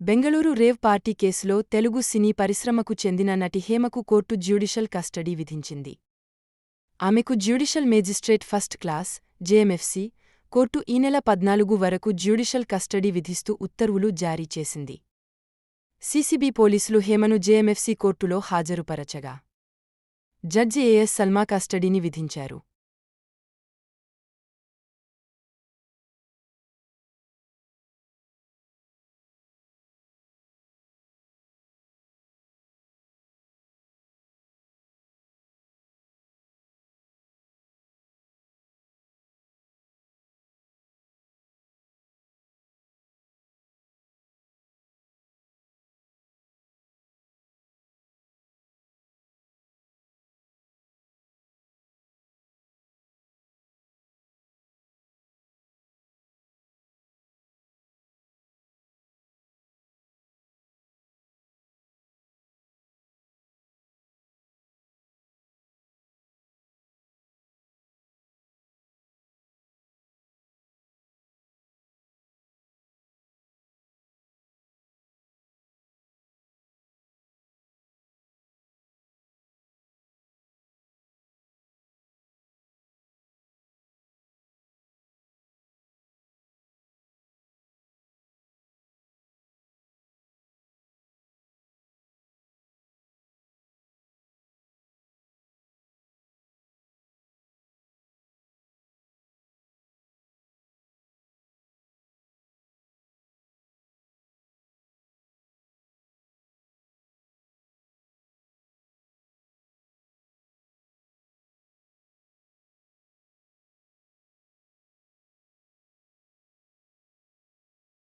Bengaluru rave party కేసులో తెలుగు సినీ పరిశ్రమకు చెందిన నటి హేమకు కోర్టు జ్యుడిషల్ కస్టడీ విధించింది. ఆమెకు judicial magistrate first class JMFC court ఈ నెల పద్నాలుగు వరకు జ్యుడిషల్ కస్టడీ విధిస్తూ ఉత్తర్వులు జారీ చేసింది. సీసీబీ పోలీసులు హేమను జేఎంఎఫ్సి కోర్టులో హాజరుపరచగా. జడ్జి ఏఎస్ సల్మా కస్టడీని విధించారు.